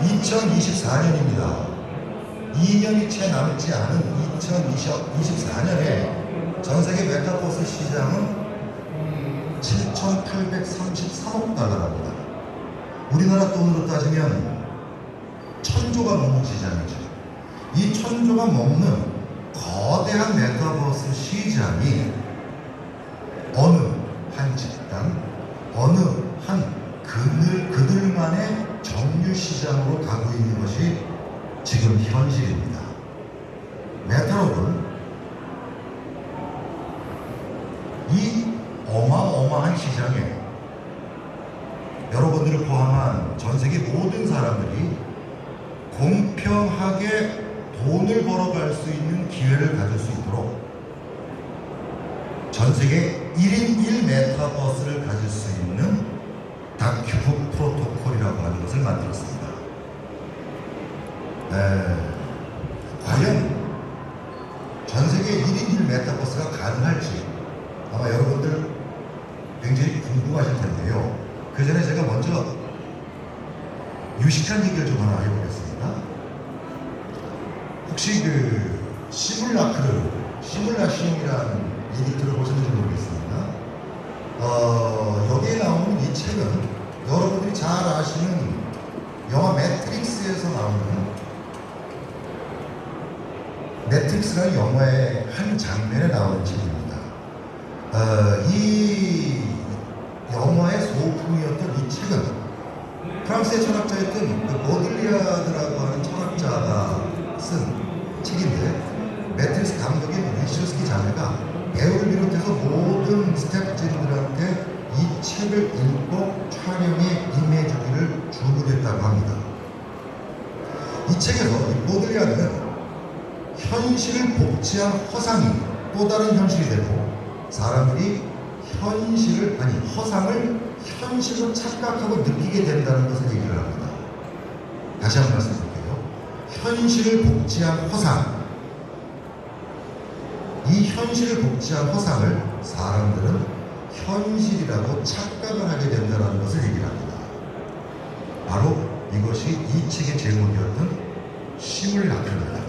2024년입니다. 2년이 채 남지 않은 2024년에 전 세계 메타버스 시장은 7,833억 달러랍니다. 우리나라 돈으로 따지면 천조가 넘는 시장이죠. 이 천조가 넘는 거대한 메타버스 시장이 어느 한 집단, 어느 한 그들, 그들만의 정유 시장으로 가고 있는 것이 지금 현실입니다. 메타로는 이 어마어마한 시장에 여러분들을 포함한 전 세계 모든 사람들이 공평하게 돈을 벌어갈 수 있는 기회를 가질 수 있도록 전 세계 1인 1 메타버스를 가질 수 있는 다큐브 프로토콜이라고 하는 것을 만들었습니다. 네, 과연 전 세계 1인 1 메타버스가 가능할지 아마 여러분들 굉장히 궁금하실 텐데요. 그 전에 제가 먼저 유식한 얘기를 좀 하나 해보겠습니다. 혹시 그 시뮬라크르, 시뮬라시움이라는 얘기 들어보셨는지 모르겠습니다. 어, 여기에 나오는 이 책은 여러분들이 잘 아시는 영화 매트릭스에서 나오는 매트릭스라는 영화의 한 장면에 나오는 책입니다. 어, 이 영화의 소품이었던 이 책은 프랑스의 철학자였던 그 보들리아드라고 하는 철학자가 쓴 책인데 매트릭스 감독인 위슈스키 자매가 배우를 비롯해서 모든 스태프진들한테 이 책을 읽고 촬영 이 책에서 이 보들리아드는 현실을 복제한 허상이 또 다른 현실이 되고 사람들이 현실을 아니 허상을 현실로 착각하고 느끼게 된다는 것을 얘기를 합니다. 다시 한번 말씀드릴게요. 현실을 복제한 허상 이 현실을 복제한 허상을 사람들은 현실이라고 착각을 하게 된다는 것을 얘기를 합니다. 바로 이것이 이 책의 제목이었던 시뮬라크입니다.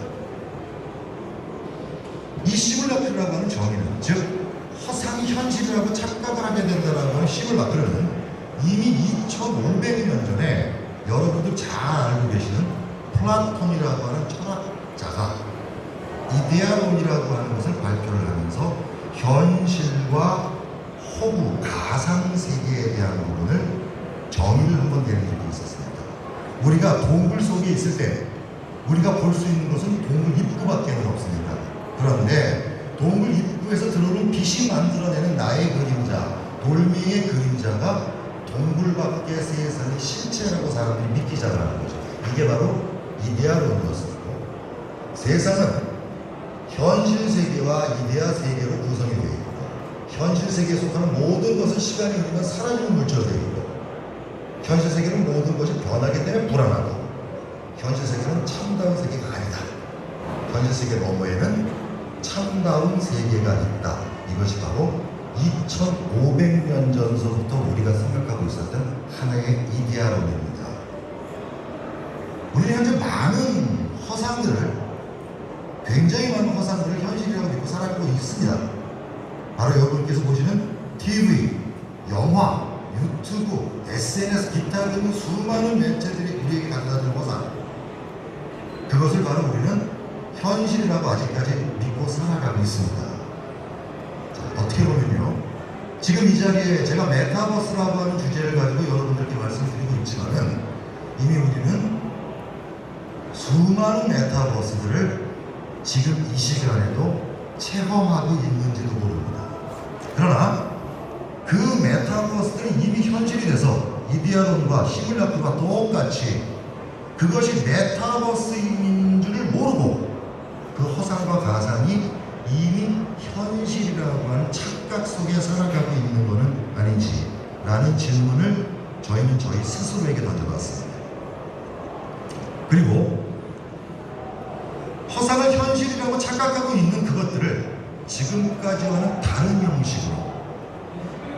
이 시뮬라크라고 하는 정의는 즉 허상이 현실이라고 착각을 하게 된다는 하는 시뮬라크는 이미 2500년 전에 여러분도 잘 알고 계시는 플라톤이라고 하는 철학자가 이데아론이라고 하는 것을 발표를 하면서 현실과 허구, 가상 세계에 대한 부분을 정의를 한번 적이 있었습니다. 우리가 동굴 속에 있을 때 우리가 볼 수 있는 것은 동굴 입구밖에 없습니다. 그런데 동굴 입구에서 들어오는 빛이 만들어내는 나의 그림자, 돌멩이의 그림자가 동굴 밖의 세상의 실체라고 사람들이 믿기 시작하는 거죠. 이게 바로 이데아론이었었고 세상은 현실 세계와 이데아 세계로 구성이 되어 있고 현실 세계에 속하는 모든 것은 시간이 흐르면 사라지는 물질로 되어 있고 현실 세계는 모든 것이 변하기 때문에 세계는 참다운 세계가 아니다. 현실 세계 너머에는 참다운 세계가 있다. 이것이 바로 2500년 전서부터 우리가 생각하고 있었던 하나의 이데아론입니다. 우리는 현재 많은 허상들을 굉장히 많은 허상들을 현실이라고 믿고 살아가고 있습니다. 바로 여러분께서 보시는 TV, 영화, 유튜브, SNS, 기타 등의 수많은 매체들이 우리에게 갖다준 허상. 그것을 바로 우리는 현실이라고 아직까지 믿고 살아가고 있습니다. 자, 어떻게 보면요. 지금 이 자리에 제가 메타버스라고 하는 주제를 가지고 여러분들께 말씀드리고 있지만은 이미 우리는 수많은 메타버스들을 지금 이 시간에도 체험하고 있는지도 모릅니다. 그러나 그 메타버스들이 이미 현실이 돼서 이디아론과 시뮬라크가 똑같이 그것이 메타버스인 줄을 모르고 그 허상과 가상이 이미 현실이라고 하는 착각 속에 살아가고 있는 것은 아닌지 라는 질문을 저희는 저희 스스로에게 던져봤습니다. 그리고 허상을 현실이라고 착각하고 있는 그것들을 지금까지와는 다른 형식으로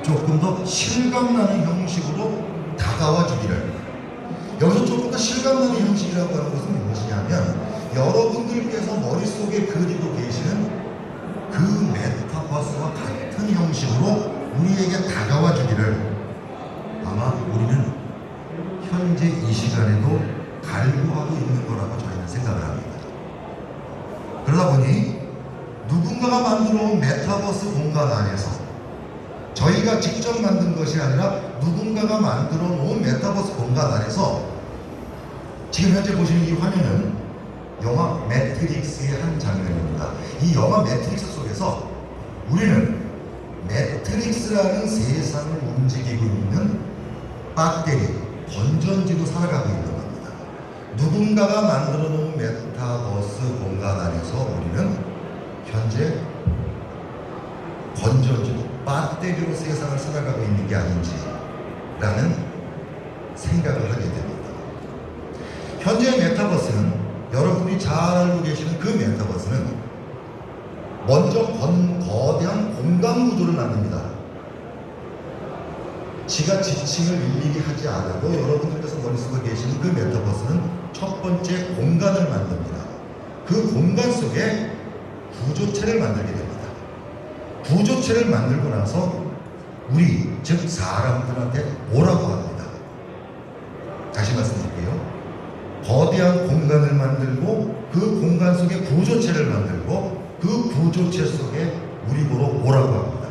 조금 더 실감나는 형식으로 다가와 주기를 여기서 조금 더 실감나는 형식이라고 하는 것은 무엇이냐면 여러분들께서 머릿속에 그리고 계시는 그 메타버스와 같은 형식으로 우리에게 다가와 주기를 아마 우리는 현재 이 시간에도 갈구하고 있는 거라고 저희는 생각을 합니다. 그러다 보니 누군가가 만들어 온 메타버스 공간 안에서 저희가 직접 만든 것이 아니라 누군가가 만들어 놓은 메타버스 공간 안에서 지금 현재 보시는 이 화면은 영화 매트릭스의 한 장면입니다. 이 영화 매트릭스 속에서 우리는 매트릭스라는 세상을 움직이고 있는 배터리, 건전지로 살아가고 있는 겁니다. 누군가가 만들어 놓은 메타버스 공간 안에서 우리는 현재 건전지 로, 배터리로 세상을 살아가고 있는 게 아닌지라는 생각을 하게 됩니다. 현재 메타버스는 여러분이 잘 알고 계시는 그 메타버스는 먼저 건, 거대한 공간 구조를 만듭니다. 지가 지칭을 일일이 하지 않아도 여러분들께서 머릿속에 계시는 그 메타버스는 첫 번째 공간을 만듭니다. 그 공간 속에 구조체를 만들게 됩니다. 구조체를 만들고 나서 우리, 즉 사람들한테 오라고 합니다. 다시 말씀드릴게요. 거대한 공간을 만들고 그 공간 속에 구조체를 만들고 그 구조체 속에 우리 보러 오라고 합니다.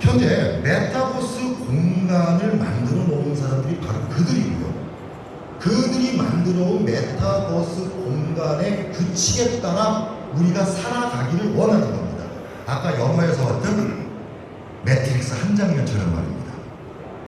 현재 메타버스 공간을 만들어 놓은 사람들이 바로 그들이고요. 그들이 만들어 온 메타버스 공간의 규칙에 따라 우리가 살아가기를 원하는 겁니다. 아까 영화에서 봤던 매트릭스 한 장면처럼 말입니다.